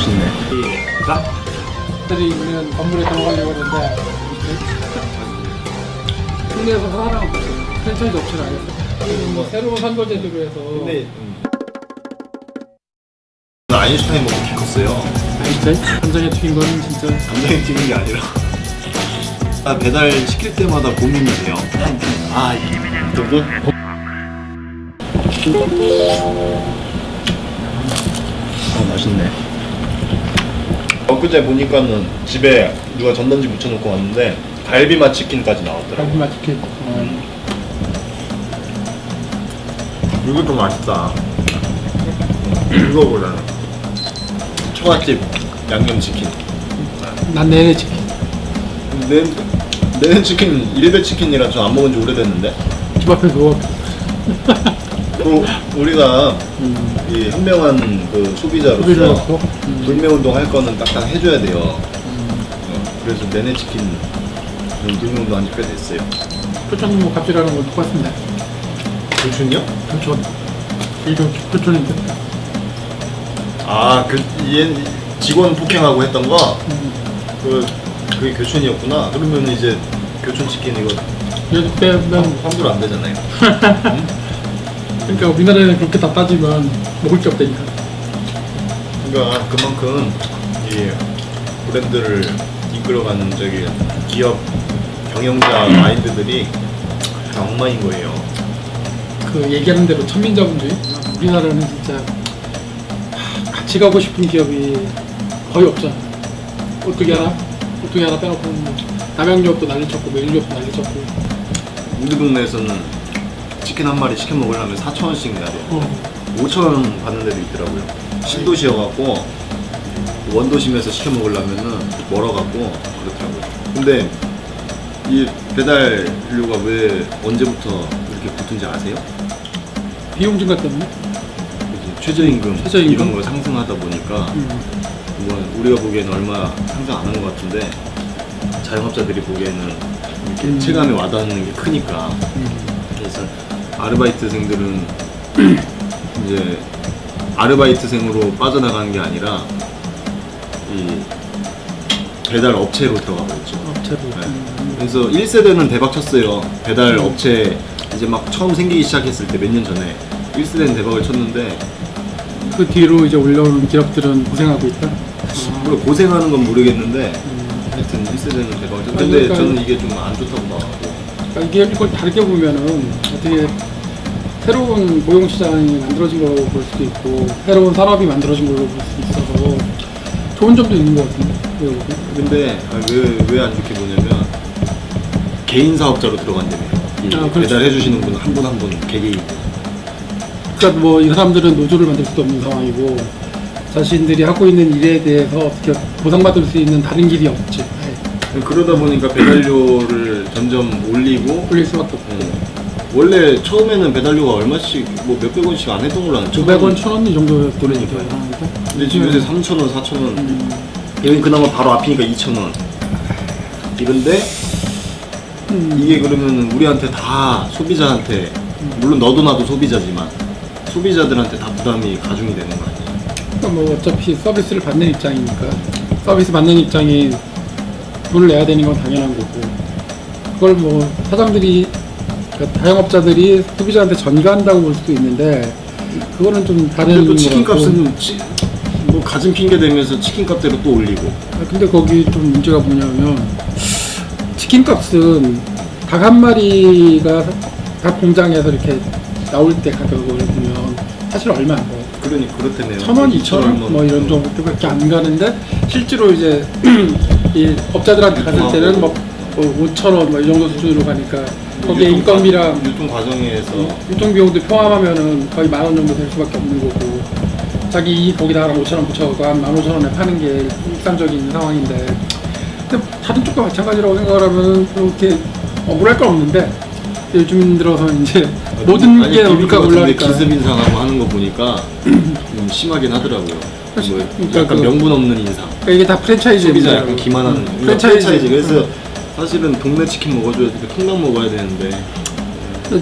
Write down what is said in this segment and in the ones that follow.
맛있네. 자, 들이 있는 건물에 들어가려고 했는데 국내에서 없어요. 프랜차이즈 했어요. 그리고 뭐 새로운 선거 제도로 해서 근데 아인슈타인 먹고 키 컸어요. 아이템 간장에 튀긴 거는 진짜 감정이 튀는 게 아니라. 아, 배달 시킬 때마다 고민이 돼요. 아, 이 정도? 아, 맛있네. 엊그제 보니까는 집에 누가 전단지 묻혀놓고 왔는데 갈비맛 치킨까지 나왔더라고. 갈비 맛있게 어, 이거 더 맛있다. 이거보다는. 초밥집 양념치킨. 난 내내 치킨 내, 내는 치킨, 이레베 치킨이라 좀 안 먹은 지 오래됐는데. 집 앞에 그거 또 우리가 음, 이 현명한 그 소비자로서 소비자로서 음. 불매 운동 할 거는 딱딱 해줘야 돼요. 어, 그래서 내내 치킨 불매 운동 한지 꽤 됐어요. 표천 뭐 갑질하는 건 똑같습니다 교춘이요? 표천 이거 표천인데 아, 그, 얘 직원 폭행하고 했던 거? 음. 그, 그게 교춘이었구나. 그러면 이제 교춘 치킨 이거 얘도 빼면 환불 안 되잖아요. 그러니까 우리나라에는 그렇게 다 따지면 먹을 게 없다니까 그러니까 그만큼 이 브랜드를 이끌어가는 저기 기업 경영자 마인드들이 다 엉망인 거예요. 그 얘기하는 대로 천민자분들이 우리나라는 진짜 하, 같이 가고 싶은 기업이 거의 없잖아. 어떻게 하나? 어떻게 하나 빼놓고 뭐 남양유업도 난리쳤고 메일유업도 난리쳤고 우리 동네에서는 치킨 한 마리 시켜 먹으려면 4천 원씩 내야 돼요. 어, 5천 원 받는 데도 있더라고요. 신도시여갖고 원도심에서 시켜 먹으려면은 멀어갖고 그렇더라고요. 근데 이 배달료가 왜 언제부터 이렇게 붙은지 아세요? 비용 증가 때문에 그치? 최저임금, 최저임금? 이런 걸 상승하다 보니까 음, 뭐 우리가 보기에는 얼마 상승 안 한 것 같은데 자영업자들이 보기에는 이렇게 음. 체감이 와닿는 게 크니까 음. 그래서 아르바이트생들은 이제 아르바이트생으로 빠져나가는 게 아니라 이 배달 업체로 들어가 버렸죠. 업체로 네. 음, 그래서 1세대는 대박 쳤어요. 배달 업체 이제 막 처음 생기기 시작했을 때 몇 년 전에 1세대는 대박을 쳤는데 그 뒤로 이제 올라오는 기업들은 고생하고 있다. 어, 물론 고생하는 건 모르겠는데 음, 하여튼 1세대는 대박을 쳤는데 아니, 그러니까- 저는 이게 좀 안 좋다고 봐가지고 그러니까 이게 이걸 다르게 보면은 어떻게 새로운 고용 시장이 만들어진 걸로 볼 수도 있고 새로운 산업이 만들어진 걸로 볼 수 있어서 좋은 점도 있는 것 같은데. 이거 보고. 근데 왜왜안 좋게 보냐면 개인 사업자로 들어간다며 이 아, 그렇죠. 배달해 주시는 분 한 분 한 분 개개인 그러니까 뭐 이 사람들은 노조를 만들 수도 없는 상황이고 자신들이 하고 있는 일에 대해서 어떻게 보상받을 수 있는 다른 길이 없지. 아예 그러다 보니까 배달료를 점점 올리고 올릴 수밖에 없고. 어, 원래 처음에는 배달료가 얼마씩 뭐 몇백 원씩 안 했던 걸로 아는데 900원, 1000원 이 정도 그러니까요. 되니까. 근데 지금 요새 3,000원, 4,000원 음, 여기 그나마 바로 앞이니까 2,000원 이런데 음, 이게 그러면 우리한테 다 소비자한테 물론 너도 나도 소비자지만 소비자들한테 다 부담이 가중이 되는 거 아니에요? 그러니까 뭐 어차피 서비스를 받는 입장이니까 서비스 받는 입장이 돈을 내야 되는 건 당연한 거고 그걸 뭐 사장들이 그러니까 자영업자들이 소비자한테 전가한다고 볼 수도 있는데 그거는 좀 다른 또것 치킨 같고. 값은 치, 뭐 가진 핑계 대면서 치킨 값대로 또 올리고 아, 근데 거기 좀 문제가 뭐냐면 치킨 값은 닭 한 마리가 닭 공장에서 이렇게 나올 때 가격을 보면 사실 얼마 안 돼요. 그러니 그렇다네요. 천 원, 이천 원, 뭐 이런 정도밖에 안 가는데 실제로 이제 이 업자들한테 갔을 때는 뭐 5천 원, 뭐이 정도 수준으로 가니까 거기에 유통 인건비랑 과- 유통 과정에서 유통 비용도 포함하면은 거의 만 원 정도 될 수밖에 없는 거고 자기 이익 거기다가 5천 원 붙여갖고 한만 오천 원에 파는 게 일상적인 상황인데 근데 다른 쪽과 마찬가지라고 생각을 하면 그렇게 억울할 건 없는데 요즘 들어서 이제 모든 아니, 게 기분 물가가 같은데 올라가니까 기습 인상하고 하는 거 보니까 좀 심하긴 하더라고요. 사실 뭐 그러니까 약간 그- 명분 없는 인상. 그러니까 이게 다 프랜차이즈 소비자 약간 기만하는 프랜차이즈, 프랜차이즈. 그래서 음. 사실은 동네 치킨 먹어줘야 돼. 통닭 먹어야 되는데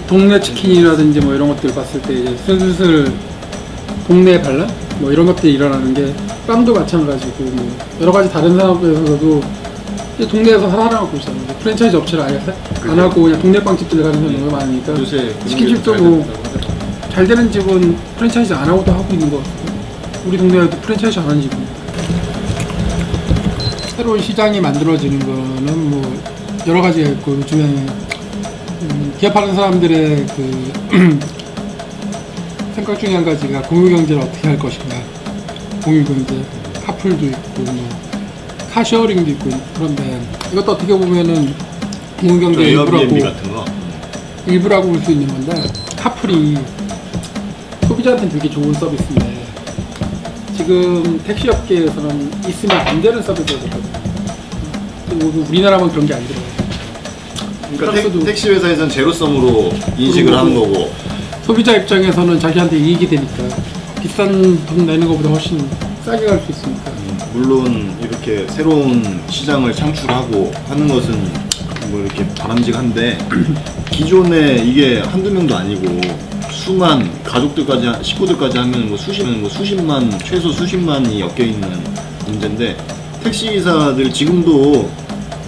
동네 치킨이라든지 뭐 이런 것들 봤을 때 이제 슬슬 동네에 발라 뭐 이런 것들이 일어나는 게 빵도 마찬가지고 뭐 여러 가지 다른 산업에서도 이제 동네에서 살아나고 있잖아요. 프랜차이즈 업체를 아예 사- 안 하고 그냥 동네 빵집들 가는 사람이 너무 많으니까 요새 그런 치킨집도 잘뭐 됐다고 하더라고요. 잘 되는 집은 프랜차이즈 안 하고도 하고 있는 것 같고 우리 동네에도 프랜차이즈 안 하는 집은 새로운 시장이 만들어지는 거는 뭐 여러 가지가 있고 요즘에 음, 기업하는 사람들의 그 생각 중에 한 가지가 공유 경제를 어떻게 할 것인가 공유 경제 카풀도 있고 뭐 카쉐어링도 있고 그런데 이것도 어떻게 보면은 공유 좀 경제 에어비앤비 일부라고. 일부라고 볼 수 있는 건데 카풀이 소비자한테는 되게 좋은 서비스인데 지금 택시 업계에서는 있으면 안 되는 서비스거든요. 우리나라만 그런 게안 들어요. 그러니까 프랑스도- 택, 택시 회사에서는 제로섬으로 인식을 하는 거고 소비자 입장에서는 자기한테 이익이 되니까 비싼 돈 내는 것보다 훨씬 싸게 갈 수 있으니까. 물론 이렇게 새로운 시장을 창출하고 하는 것은 뭐 이렇게 바람직한데 기존에 이게 한두 명도 아니고 수만 가족들까지 하- 식구들까지 하면 뭐 수십만 뭐 수십만 최소 수십만이 엮여 있는 문제인데 택시 기사들 지금도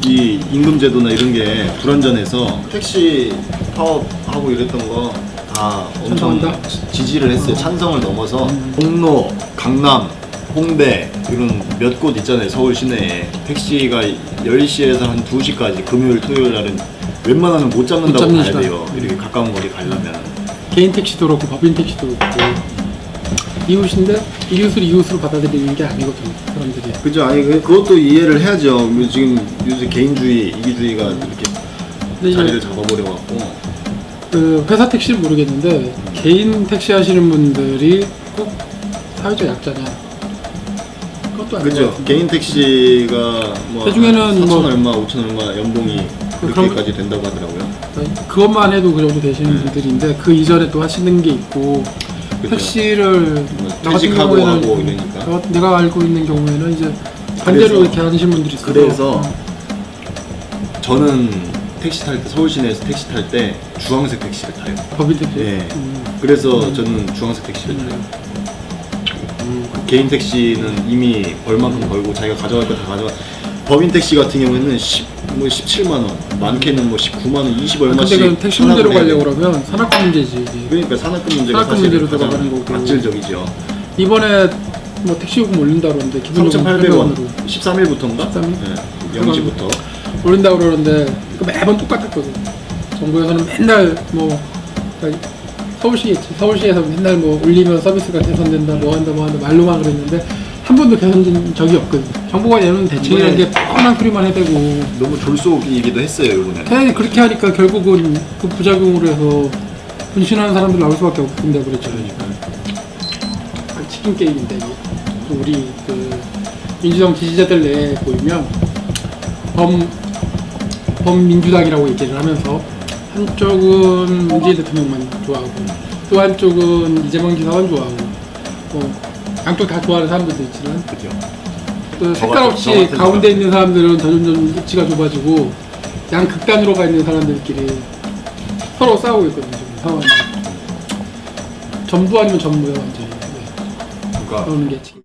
이 임금 제도나 이런 게 불완전해서 택시 파업하고 이랬던 거 다 엄청 찬성한다? 지- 지지를 했어요. 찬성을 넘어서 종로, 강남, 홍대 이런 몇 곳 있잖아요. 서울 시내에 택시가 10시에서 한 2시까지 금요일 토요일 날은 웬만하면 못 잡는다고 못 잡는 봐야 시간. 돼요. 이렇게 가까운 거리 가려면. 개인 택시도 그렇고 법인 택시도 그렇고 이웃인데 이웃을 이웃으로 받아들이는 게 아니거든요. 사람들이. 그죠? 아니 그- 그것도 이해를 해야죠. 지금 요새 개인주의, 이기주의가 이렇게 근데 자리를 잡아버려 갖고 그 회사 택시를 모르겠는데 개인 택시 하시는 분들이 꼭 사회적 약자냐? 그것도 것 그죠? 개인 택시가 뭐 그중에는 4천 뭐- 얼마, 5천 얼마 연봉이 그렇게까지 된다고 하더라고요. 그것만 해도 그 정도 되시는 분들인데 그 이전에 또 하시는 게 있고 그죠? 택시를 뭐나 같은 퇴직하고 경우에는 하고 이러니까. 저- 내가 알고 있는 경우에는 이제 반대로 그래서- 이렇게 하시는 분들이 있어서 그래서 저는 택시 탈 때 서울 시내에서 택시 탈 때 주황색 택시를 타요. 법인 택시. 예. 음. 그래서 저는 주황색 택시를 타요. 음. 개인 택시는 이미 벌만큼 벌고 자기가 가져갈 거 다 가져가. 법인 택시 같은 경우에는 10, 뭐 17만 원, 많게는 뭐 19만 원, 20 얼마씩. 근데 그 택시 문제로 해야 가려고 돼요. 그러면 산악금 문제지. 이게. 그러니까 산업금 문제가 산업금 사실 문제로 가장 들어가는 거고. 악질적이죠. 이번에 뭐 택시 요금 올린다 그러는데 기본 요금 3,800원, 800원으로 13일부터인가? 13일? 네, 0시부터. 올린다 그러는데 그 매번 똑같았거든. 정부에서는 맨날 뭐 그러니까 서울시겠지. 서울시에서 맨날 뭐 올리면 서비스가 개선된다, 뭐 한다, 뭐 한다 말로만 그랬는데 한 번도 개선된 적이 없거든. 정부가 내놓은 대책이라는 게 뻔한 소리만 해대고 너무 졸속이기도 했어요, 이번에. 차라리 그렇게 하니까 결국은 그 부작용으로 해서 분신하는 사람들 나올 수밖에 없는데 그랬잖아요. 아, 치킨 게임인데 이게. 또 우리 그 민주당 지지자들 내에 보이면 범 범민주당이라고 얘기를 하면서 한쪽은 문재인 대통령만 좋아하고 또 한쪽은 이재명 지사만 좋아하고 뭐 양쪽 다 좋아하는 사람들도 있지만. 그죠. 또저 색깔 없이 저 같은 가운데 있는 사람들은 점점점 입지가 좁아지고 양 극단으로 가 있는 사람들끼리 서로 싸우고 있거든요 지금 상황이. 전부 아니면 전부야 완전히 네. 그러니까 그러는 게 지금